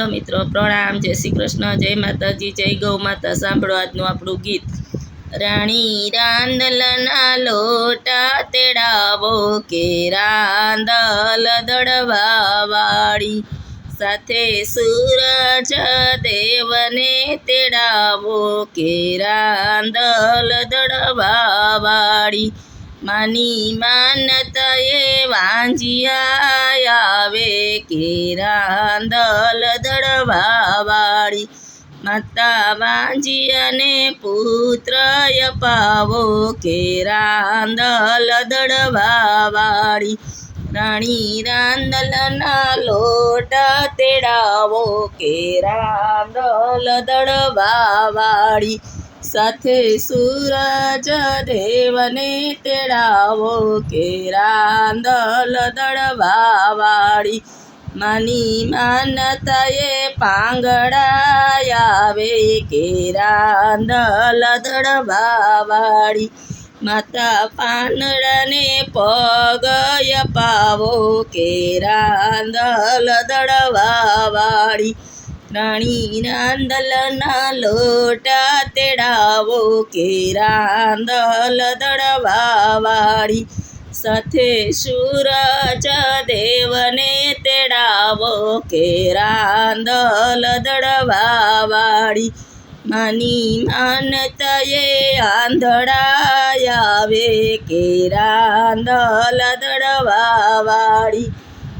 Hello મિત્રો, પ્રણામ, જય શ્રી કૃષ્ણ, જય માતાજી, જય ગૌ માતા, સાંભળો આજનું આપણું ગીત. રાણી રાંદલના લોટા તેડાવો કે રાંદલ દડવા વાળી સાથે સૂરજ દેવને તેડાવો કે રાંદલ દડવા વાળી માની એ વાંજિયા આવે કે રાંદલ દડવા વાળી માતા વાંજિયાને પુત્ર પાવો કે રાંદલ દડવા વાળી રાણી રાંદલના લોટ તેડાવો કે રાંદલ દડવા વાળી સાથે સૂરજ દેવને તેડાવો કે રાંદલ દડવા વાળી માની માનતાએ પાંગડા આવે કે રાંદલ દડવા વાળી માતા પાંદડાને પગય પાવો કે રાંદલ દડવા વાળી ના લોટા તેડાવો કે રાંદલ દડવાવાળી સાથે સૂરજ દેવને તેડાવો કે રાંદલ દડવાવાળી માની માનતાએ આંધળા આવે કે રાંદલ દડવા વાળી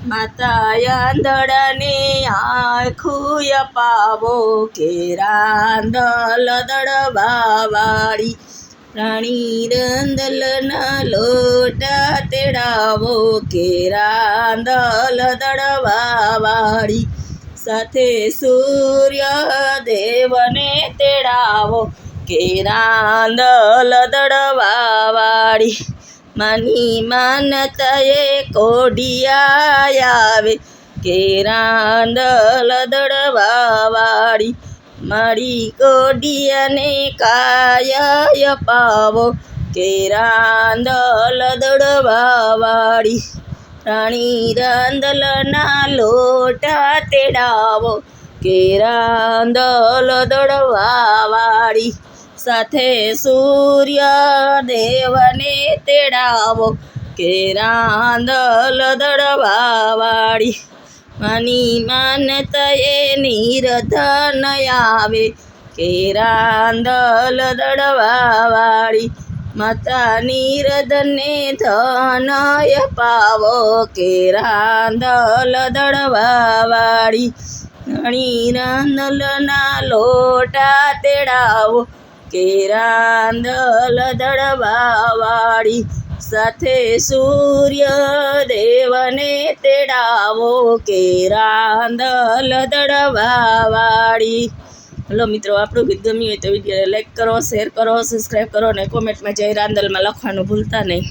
માતા આંધળાને આખું અપાવો કે રાંધલ દડવા વાળી રાણી રંદલના લોટા તેડાવો કે રાંધલ દડવા વાળી સાથે સૂર્ય દેવને તેડાવો કે રાંધલ દડવા વાળી મન તયે કોઢિયા આવે કે રાંદલ દડવા મારી કોડિયાને કાય પાવો કે રાંદલ દડવા વાળી રાણી રાંદલના લોટા તેડાવો કે રાંદલ સાથે સૂર્ય દેવને તેડાવો. કે રાંદલ દડવા વાળી માની માનતાએ નિરધન આવે. કે રાંદલ દડવા વાળી માતા નિરધને ધનય પાવો. કે રાંધલ દડવા વાળી ઘણી રાંદલના લોટા તેડાવો. કે રાંદલ દડવા વાળી સાથે સૂર્ય દેવને તેડાવો. કે રાંદલ દડવા વાળી હલો મિત્રો, આપણું ગીત ગમ્યું હોય તો વિડીયોને લાઈક કરો, શેર કરો, સબસ્ક્રાઈબ કરો અને કોમેન્ટમાં જય રાંદલમાં લખવાનું ભૂલતા નહીં.